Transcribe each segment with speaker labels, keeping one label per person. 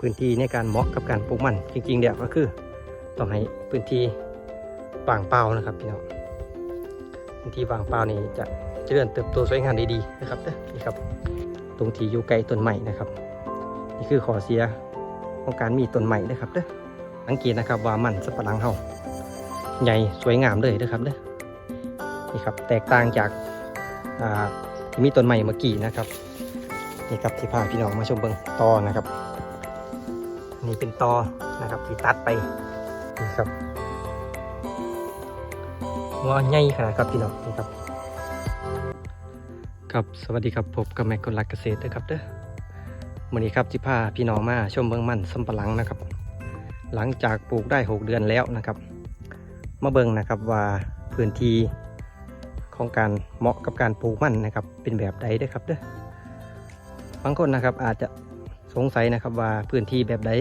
Speaker 1: พื้นที่ในการเหมาะกับการปลูกมัน จริงๆเดี๋ยวก็คือต้องให้พื้นที่ว่างเปล่านะครับพี่น้องพื้นที่ว่างเปล่านี่จะเจริญเติบโตสวยงามด้ดีนะครับเด้อนี่ครับ ตรงที่อยู่ไกลต้นไม้นะครับ นี่คือขอเสียของการมีต้นไม้นะครับเด้อสังเกตนะครับว่ามันสับปะหลังเฮาใหญ่สวยงามเลยนะครับเด้อนี่ครับแตกต่างจากอ่าที่มีต้นไม้เมื่อกี้นะครับนี่ครับที่พาพี่น้องมาชมเบิงตอนะครับ นี่เป็นตอนะครับที่ตัดไปนี่ครับหัวใหญ่ขนาดครับพี่น้องนี่ครับครับสวัสดีครับพบกับแม่คนรักเกษตรนะครับเด้อวันนี้ครับที่พาพี่น้องมาชมเบิงมันสำปะหลังนะครับ หลังจากปลูกได้ 6 เดือนแล้วนะครับ มาเบิงนะครับว่าพื้นที่ของการเหมาะกับการปลูกมันนะครับ เป็นแบบใดเด้อครับเด้อบางคนนะครับอาจจะ สงสัยนะครับว่าพื้นที่แบบใด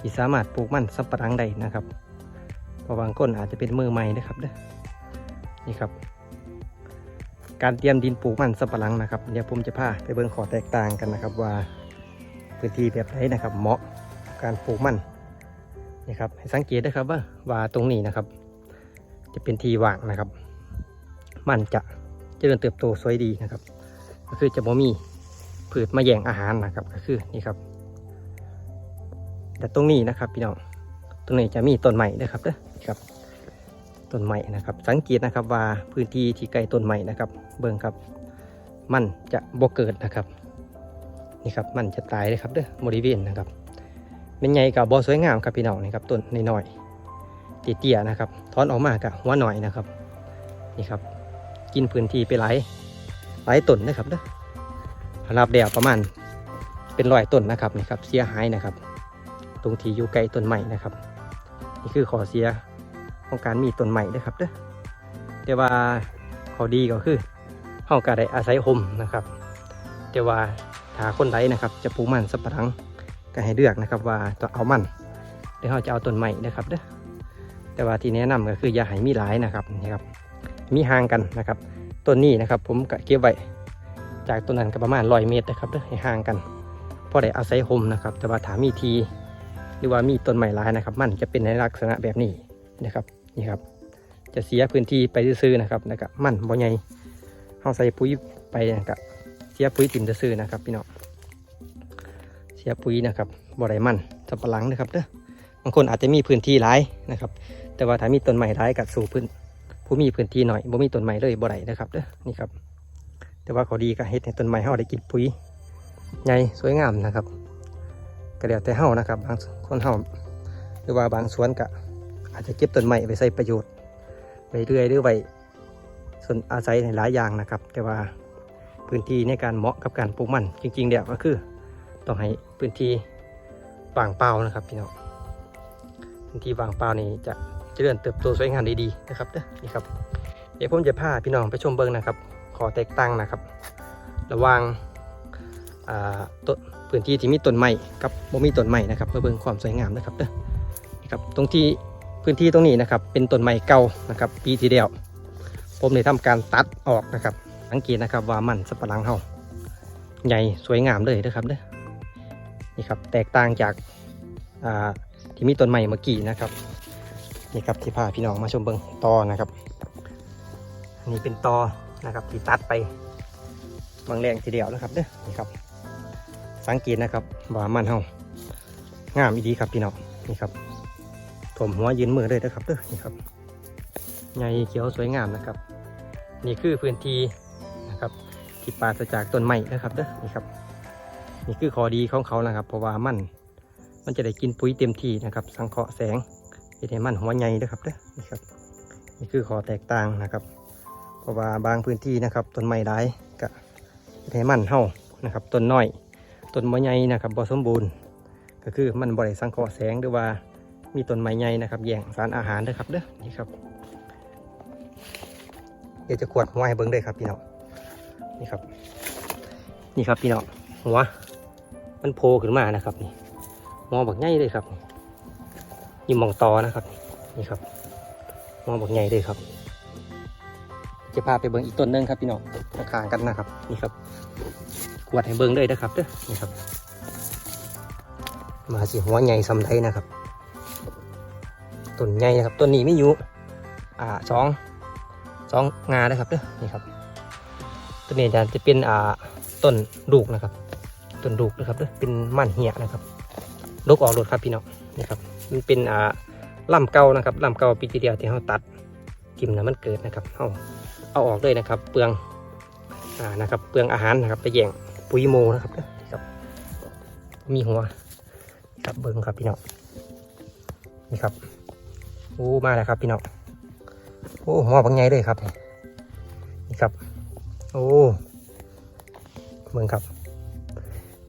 Speaker 1: ที่สามารถปลูกมันสับปะรังได้นะครับเพราะบางคนอาจจะเป็นมือใหม่นะครับเด้อนี่ครับ การเตรียมดินปลูกมันสับปะรังนะครับเดี๋ยวผมจะพาไปเบิ่งขอแตกต่างกันนะครับว่าพื้นที่แบบไหนนะครับ เหมาะการปลูกมันนี่ครับให้สังเกตนะครับว่าว่าตรงนี้นะครับ จะเป็นที่ว่างนะครับ มันจะเจริญเติบโตสวยดีนะครับ ก็คือจะบ่มี พืชมาแย่งอาหารนะครับก็คือนี่ครับ แต่ตรงนี้นะครับพี่น้องตรงนี้จะมีต้นใหม่นะครับเด้อครับต้นใหม่นะครับ สังเกตนะครับว่าพื้นที่ที่ใกล้ต้นใหม่นะครับ เบิ่งครับ มันจะบ่เกิดนะครับนี่ครับมันจะตายเลยครับเด้อบริเวณนะครับเป็นไงกับบ่สวยงามครับพี่น้องนี่ครับต้นน้อยๆเตี้ยๆนะครับถอนออกมากับหัวหน่อยนะครับนี่ครับ กินพื้นที่ไปหลายหลายต้นนะครับเด้อ รับเดียวประมาณเป็นร้อยต้นนะครับนี่ครับเสียหายนะครับ ตรงที่อยู่ไกล้ต้นใหม่นะครับ นี่คือข้อเสียของการมีต้นใหม่นะครับเด้อแต่ว่าข้อดีก็คือเฮาก็ได้อาศัยห่มนะครับ แต่ว่าถ้าคนใดนะครับ จะปลูกมันสับปะรังก็ให้เลือกนะครับ ว่าจะเอามันหรือเฮาจะเอาต้นใหม่นะครับเด้อแต่ว่าที่แนะนำก็คืออย่าให้มีหลายนะครับนี่ครับมีห่างกันนะครับต้นนี้นะครับ ผมก็เก็บไว้ จากต้นนั้นก็ประมาณร้อยเมตรนะครับเด้อให้ห่างกันพอได้อาศัยห่มนะครับ แต่ว่าถามีที หรือว่ามีต้นไม้หลายนะครับ มันจะเป็นในลักษณะแบบนี้นะครับนี่ครับ จะเสียพื้นที่ไปซื้อนะครับนะครับมันบ่ใหญ่เอาใส่ปุ๋ยไปนะครับเสียปุ๋ยถิ่มซื้อนะครับพี่น้องเสียปุ๋ยนะครับบ่ได้มันสับปะหลังนะครับเด้อบางคนอาจจะมีพื้นที่หลายนะครับ แต่ว่าถ้ามีต้นไม้หลายกับสู่พื้นผู้มีพื้นที่หน่อยบ่มีต้นไม้เลยบ่ได้นะครับเด้อนี่ครับ แต่ว่าเขาดีก็เฮ็ดให้ต้นไม้เฮาได้กินปุ๋ยใหญ่สวยงามนะครับก็เดี๋ยวแต่เฮานะครับ บางคนเฮาหรือว่าบางสวนก็อาจจะเก็บต้นไม้ไปใช้ประโยชน์ไปเรื่อยหรือไว้ส่วนอาศัยในหลายอย่างนะครับ แต่ว่าพื้นที่ในการเหมาะกับการปลูกมันจริงๆเดี๋ยวก็คือต้องให้พื้นที่ว่างเปล่านะครับพี่น้องพื้นที่ว่างเปล่านี่จะเจริญเติบโตสวยงามด้ดีนะครับเด้อนี่ครับเดี๋ยวผมจะพาพี่น้องไปชมเบิ้งนะครับ ขอแตกต่างนะครับ ระว่างอ่าต้นพื้นที่ที่มีต้นไม้กับบ่มีต้นไม้นะครับเพื่อเบิ่งความสวยงามนะครับเด้อนี่ครับตรงที่พื้นที่ตรงนี้นะครับเป็นต้นไม้เก่านะครับปีที่แล้วผมได้ทำการตัดออกนะครับสังเกตนะครับว่ามันสับปะหลังเฮาใหญ่สวยงามเลยนะครับเด้อนี่ครับแตกต่างจากอ่าที่มีต้นไม้เมื่อกี้นะครับนี่ครับที่พาพี่น้องมาชมเบิ่งตอนะครับอันนี่เป็นตอ นะครับที่ตัดไปบางแรงทีเดียวนะครับเด้อนี่ครับ สังเกตนะครับว่ามันเฮางามอีดีครับพี่น้องนี่ครับถมหัวยืนมือเลยนะครับเด้อนี่ครับใหญ่เขียวสวยงามนะครับ นี่คือพื้นที่นะครับที่ปราศจากต้นไม้นะครับเด้อนี่ครับ นี่คือข้อดีของเขานะครับเพราะว่ามันมันจะได้กินปุ๋ยเต็มที่นะครับ สังเคราะห์แสงเฮ็ดให้มันหัวใหญ่นะครับเด้อนี่ครับ นี่คือข้อแตกต่างนะครับ เพราะว่าบางพื้นที่นะครับต้นไม้หลายก็ให้มันเฮานะครับต้นน้อยต้นไม้ใหญ่นะครับบ่สมบูรณ์ ก็คือมันบ่ได้สังเคราะห์แสงหรือว่ามีต้นไม้ใหญ่นะครับแย่งสารอาหารด้อครับเด้อนี่ครับ เดี๋ยวจะขวดหัวให้เบิ่งเลยครับพี่น้องนี่ครับ นี่ครับพี่น้องหัวมันโผล่ขึ้นมานะครับนี่มองบักใหญ่เลยครับนี่มองตอนะครับ นี่ครับมองบักใหญ่เลยครับ จะพาไปเบิ้งอีกต้นหนึงครับพี่น้องข้างกันนะครับ นี่ครับกวดให้เบิ้งเลยนะครับเด้อนี่ครับ มาสิหัวใหญ่สำไรนะครับต้นใหญ่นะครับต้นนี้ไม่อยู่อ่าสองสองงานะครับเด้อนี่ครับต้นนี้จะจะเป็นอ่าต้นดูกนะครับต้นดูกนะครับเด้อเป็นมันเหี่ยนะครับลกออกรถครับพี่น้องนี่ครับมันเป็นอ่าลำเก่านะครับลำเก่าปีที่เดียวที่เขาตัดกิ่มนะมันเกิดนะครับเอา เอาออกเลยนะครับ เปลืองอ่านะครับ เปลืองอาหารนะครับไปแย่งปุ๋ยโมนะครับนี่ครับ มีหัวครับเบิ้งครับพี่น้องนี่ครับโอ้มาแล้วครับพี่น้องโอ้หัวบางใหญ่เลยครับนี่ครับ โอ้เบิ้งครับ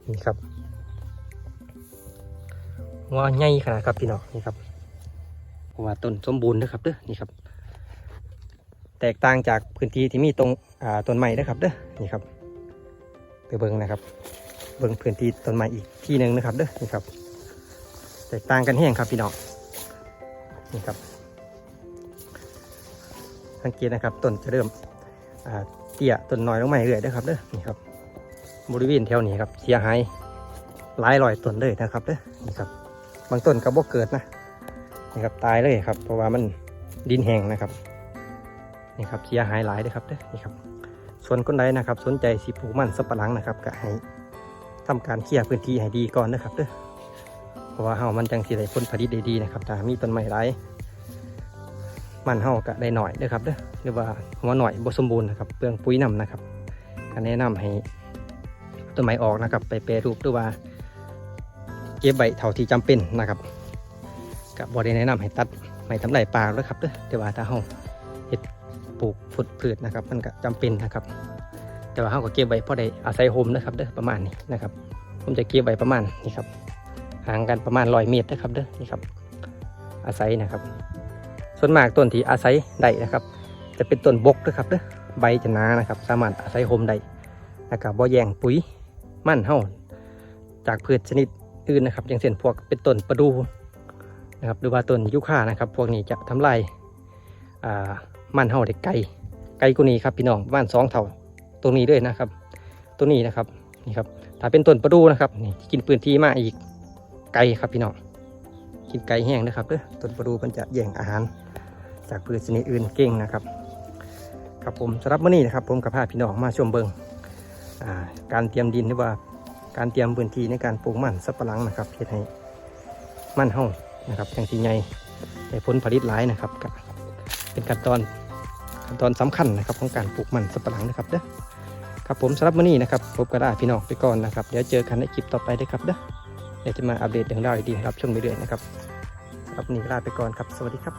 Speaker 1: นี่ครับหัวใหญ่ขนาดครับพี่น้องนี่ครับหัวต้นสมบูรณ์นะครับเด้อนี่ครับ แตกต่างจากพื้นที่ที่มีตรงต้นไม้นะครับเด้อนี่ครับไปเบิ้งนะครับ เบิ่งพื้นที่ต้นไม้อีกที่หนึ่งนะครับเด้อนี่ครับ แตกต่างกันแห้งครับพี่น้องนี่ครับสังเกตนะครับต้นจะเริ่มเตี้ยต้นน้อยลงมาเรื่อยๆเด้อครับเด้อนี่ครับบริเวณแถวนี้ครับเสียหายหลายร้อยต้นเลยนะครับเด้อนี่ครับ บางต้นก็บ่เกิดนะนี่ครับตายเลยครับ เพราะว่ามันดินแห้งนะครับ นี่ครับเสียหายหลายเลยครับเด้อนี่ครับ ส่วนคนใดนะครับสนใจสิปลูกมันสับปะหลังนะครับก็ให้ทำการเคลียร์พื้นที่ให้ดีก่อนนะครับเด้อเพราะว่าเฮามันจังสิได้ผลผลิตได้ดีนะครับถ้ามีต้นไม้หลายมันเฮาก็ได้หน่อยเด้อครับเด้อหรือว่าหัวหน่อยบ่สมบูรณ์นะครับเปลืองปุ๋ยนํนะครับก็แนะนำให้ต้นไม้ออกนะครับ ไปแปรรูปหรือว่าเก็บใบเท่าที่จำเป็นนะครับก็บ่ได้แนะนำให้ตัดไม้ทำลายป่าเด้อครับเด้อแต่ว่าถ้าเฮา ปลูกพืชพืชนะครับ มันก็จำเป็นนะครับ แต่ว่าเขาก็เก็บไว้พอได้อาศัยโฮมนะครับเด้อประมาณนี้นะครับ ผมจะเก็บไว้ประมาณนี่ครับห่างกันประมาณร้อยเมตรนะครับเด้อนี่ครับ อาศัยนะครับ ส่วนมากต้นที่อาศัยได้นะครับ จะเป็นต้นบกนะครับเด้อใบจะหนานะครับ สามารถอาศัยโฮมได้นะครับบ่แย่งปุ๋ยมั่นเฮาจากพืชชนิดอื่นนะครับ อย่างเช่นพวกเป็นต้นประดูนะครับหรือว่าต้นยุค่านะครับ พวกนี้จะทำลายอ่า มันเฮาได้ไกลไกลกว่านี้ครับพี่น้องประมาณสองเท่าตรงนี้ด้วยนะครับ ตัวนี้นะครับนี่ครับถ้าเป็นต้นประดูนะครับนี่กินพื้นที่มากอีกไก่ครับพี่น้องกินไก่แห้งนะครับเด้อต้นประดูมันจะแย่งอาหาร จากพืชชนิดอื่นเก่งนะครับครับผมสำหรับมื้อนี้นะครับ ผมกับพาพี่น้องมาชมเบิงการเตรียมดินหรือว่าการเตรียมพื้นที่ในการปลูกมันสับปะหลังนะครับเพื่อให้มันเฮานะครับอย่างที่ใหญ่ได้ผลผลิตหลายนะครับก็ เป็นขั้นตอนขั้นตอนสำคัญนะครับของการปลูกมันสับปะหลังนะครับเด้อครับผมสำหรับมื้อนี้นะครับผมก็ได้พี่น้องไปก่อนนะครับเดี๋ยวเจอกันในคลิปต่อไปด้ครับเด้อเดี๋ยวจะมาอัปเดตเรื่องราวดีๆรับชมไปเรื่อยนะครับครับนี้ลาไปก่อนครับสวัสดีครับ